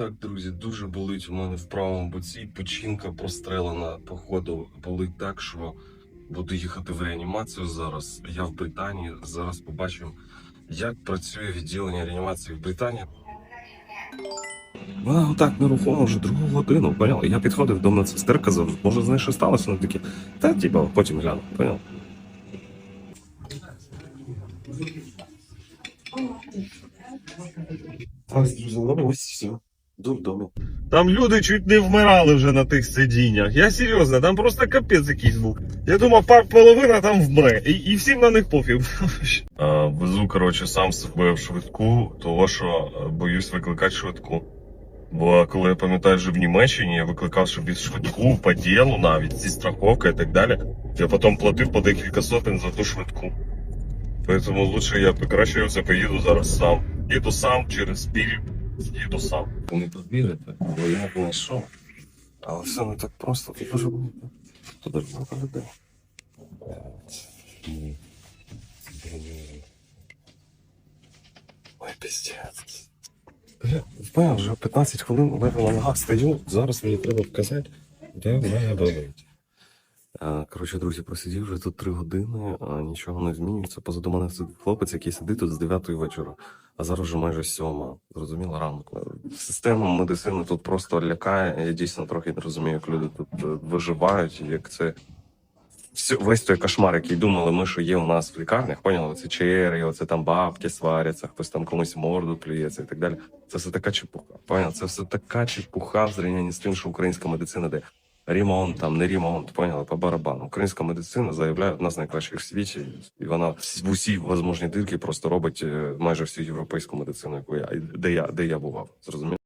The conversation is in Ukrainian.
Так, друзі, дуже болить у мене в правому боці. Печінка прострелена. Походу, болить так, що буду їхати в реанімацію зараз. Я в Британії. Зараз побачимо, як працює відділення реанімації в Британії. Вона отак нерухомо вже другу годину, поняв? Я підходив до медсестер, казав, може, знаєш, що сталося? Вони такі, та типа, потім гляну, поняв? Ось, друзі, ну ось все. Дурдому. Там люди чуть не вмирали вже на тих сидіннях. Я серйозно, там просто капець якийсь був. Я думав, пар половина там вмре, і, і всім на них пофіг. А, везу, коротше, сам себе в швидку, того що е, боюсь викликати швидку. Бо коли я пам'ятаю, що в Німеччині я викликав собі швидку по ділу, навіть зі страховкою і так далі. Я потім платив по декілька сотень за ту швидку. Тому лучше я краще я це поїду зараз сам. Їду сам через біль, сам. Ви не повірите, бо я знайшов. Але все не так просто, дуже багато. Тут дуже багато людей. Ні. Ой, піздець. Я вже 15 хвилин лежу на ногах стою. Зараз мені треба вказати, де моя болить. А, Коротше, друзі, просидів вже тут 3 години, нічого не змінюється. Позаду мене сидить хлопець, який сидить тут з 9 вечора, а зараз вже майже 7. Зрозуміло, ранку. Система медицини тут просто лякає. Я дійсно трохи не розумію, як люди тут е, виживають, як це. Весь той кошмар, який думали ми, що є у нас в лікарнях, поняли? Це черги, оце там бабки сваряться, хтось там комусь морду плюється і так далі. Це все така чепуха. Поняв? Це все така чепуха в зрівнянні з тим, що українська медицина де ремонт, там не ремонт, поняли, по барабану. Українська медицина заявляє одна з найкращих в світі, і вона в усі можливі дирки просто робить е, майже всю європейську медицину, яку я де я де я бував. Зрозумів?